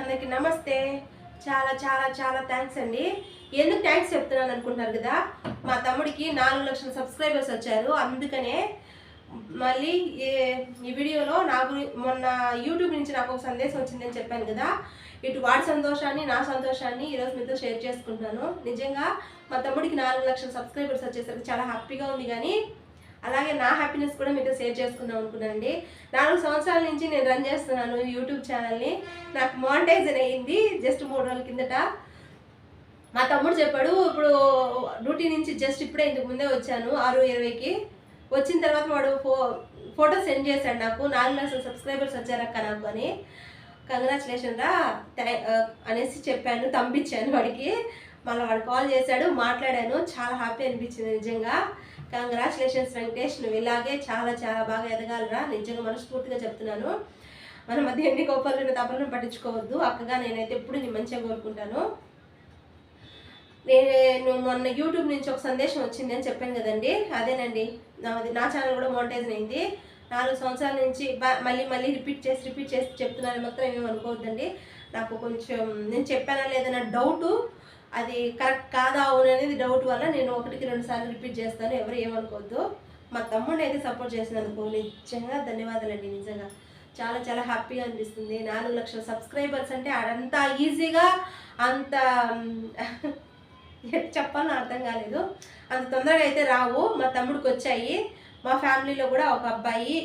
అందరికి నమస్తే. చాలా చాలా చాలా థ్యాంక్స్ అండి. ఎందుకు థ్యాంక్స్ చెప్తున్నాను అనుకుంటున్నారు కదా? మా తమ్ముడికి నాలుగు లక్షల సబ్స్క్రైబర్స్ వచ్చారు. అందుకనే మళ్ళీ ఈ- ఈ వీడియోలో నా గురి మొన్న యూట్యూబ్ నుంచి నాకు ఒక సందేశం వచ్చిందని చెప్పాను కదా. ఇటు వాడి సంతోషాన్ని నా సంతోషాన్ని ఈరోజు మీతో షేర్ చేసుకుంటున్నాను. నిజంగా మా తమ్ముడికి నాలుగు లక్షల సబ్స్క్రైబర్స్ వచ్చేసరికి చాలా హ్యాపీగా ఉంది కానీ అలాగే నా హ్యాపీనెస్ కూడా మీతో షేర్ చేసుకుందాం అనుకున్నానండి. నాలుగు సంవత్సరాల నుంచి నేను రన్ చేస్తున్నాను యూట్యూబ్ ఛానల్ని నాకు మానిటైజన్ అయ్యింది జస్ట్ మూడు రోజుల కిందట. మా తమ్ముడు చెప్పాడు ఇప్పుడు డ్యూటీ నుంచి జస్ట్ ఇప్పుడే ఇంతకు ముందే వచ్చాను ఆరు ఇరవైకి. వచ్చిన తర్వాత వాడు ఫో ఫోటో సెండ్ చేశాడు నాకు. నాలుగు లక్షల సబ్స్క్రైబర్స్ వచ్చారక్క నాకు అని. కంగ్రాచులేషన్ రా అనేసి చెప్పాను పంపించాను వాడికి. మళ్ళీ వాడు కాల్ చేశాడు మాట్లాడాను. చాలా హ్యాపీ అనిపించింది నిజంగా. కంగ్రాచులేషన్స్ వెంకటేష్ నువ్వు ఇలాగే చాలా చాలా బాగా ఎదగాలరా. నిజంగా మనస్ఫూర్తిగా చెప్తున్నాను. మన మధ్య ఎన్ని కోపాలను తపలను పట్టించుకోవద్దు. అక్కగా నేనైతే ఎప్పుడు నీ మంచిగా కోరుకుంటాను. నేను మొన్న యూట్యూబ్ నుంచి ఒక సందేశం వచ్చింది అని చెప్పాను కదండి. అదేనండి. నాది నా ఛానల్ కూడా మోనిటైజ్ అయింది. నాలుగు సంవత్సరాల నుంచి మళ్ళీ మళ్ళీ రిపీట్ చేసి రిపీట్ చేసి చెప్తున్నాను. మాత్రం ఏమీ అనుకోవద్దండి. నాకు కొంచెం నేను చెప్పానా లేదన్న డౌటు అది కరెక్ట్ కాదా అవును అనేది డౌట్ వల్ల నేను ఒకటికి రెండు సార్లు రిపీట్ చేస్తాను. ఎవరు ఏమనుకోవద్దు. మా తమ్ముడిని అయితే సపోర్ట్ చేసినందుకు నిజంగా ధన్యవాదాలండి నిజంగా. చాలా చాలా హ్యాపీగా అనిపిస్తుంది. నాలుగు లక్షల సబ్స్క్రైబర్స్ అంటే అంత ఈజీగా అంత చెప్పాలని అర్థం కాలేదు. అంత తొందరగా అయితే రావు. మా తమ్ముడికి వచ్చాయి. మా ఫ్యామిలీలో కూడా ఒక అబ్బాయి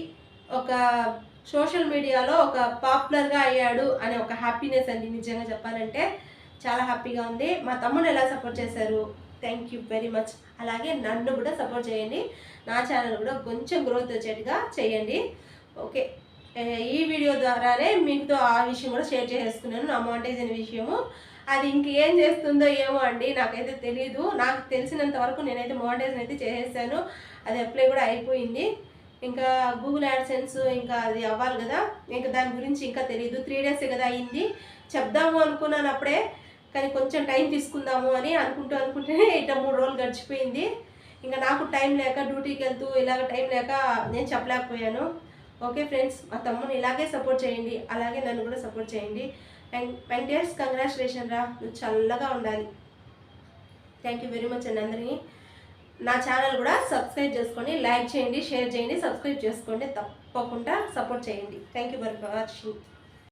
ఒక సోషల్ మీడియాలో ఒక పాపులర్గా అయ్యాడు అనే ఒక హ్యాపీనెస్ అండి నిజంగా చెప్పాలంటే. చాలా హ్యాపీగా ఉంది. మా తమ్ముడు ఎలా సపోర్ట్ చేశారు? థ్యాంక్ యూ వెరీ మచ్ అలాగే నన్ను కూడా సపోర్ట్ చేయండి. నా ఛానల్ కూడా కొంచెం గ్రోత్ వచ్చేట్టుగా చేయండి. ఓకే ఈ వీడియో ద్వారానే మీతో ఆ విషయం కూడా షేర్ చేసుకున్నాను నా అనే విషయము. అది ఇంకేం చేస్తుందో ఏమో అండి నాకైతే తెలియదు నాకు తెలిసినంత వరకు నేనైతే మానిటైజన్ అయితే చేసేసాను. అది అప్లై కూడా అయిపోయింది. ఇంకా గూగుల్ యాడ్సెన్స్ ఇంకా అది అవ్వాలి కదా. ఇంకా దాని గురించి ఇంకా తెలియదు త్రీ డేస్ కదా అయింది. చెప్దాము అనుకున్నాను అప్పుడే. కానీ కొంచెం టైం తీసుకుందాము అని అనుకుంటూ అనుకుంటేనే ఇట్లా మూడు రోజులు గడిచిపోయింది. ఇంకా నాకు టైం లేక డ్యూటీకి వెళ్తూ ఇలాగ టైం లేక నేను చెప్పలేకపోయాను. ఓకే ఫ్రెండ్స్ మా తమ్ముని ఇలాగే సపోర్ట్ చేయండి అలాగే నన్ను కూడా సపోర్ట్ చేయండి. అండ్ వెంకటేష్ కంగ్రాచులేషన్ రా నువ్వు చల్లగా ఉండాలి. థ్యాంక్ యూ వెరీ మచ్ అండి అందరినీ నా ఛానల్ కూడా సబ్స్క్రైబ్ చేసుకోండి లైక్ చేయండి షేర్ చేయండి సబ్స్క్రైబ్ చేసుకోండి తప్పకుండా సపోర్ట్ చేయండి. Thank you very watching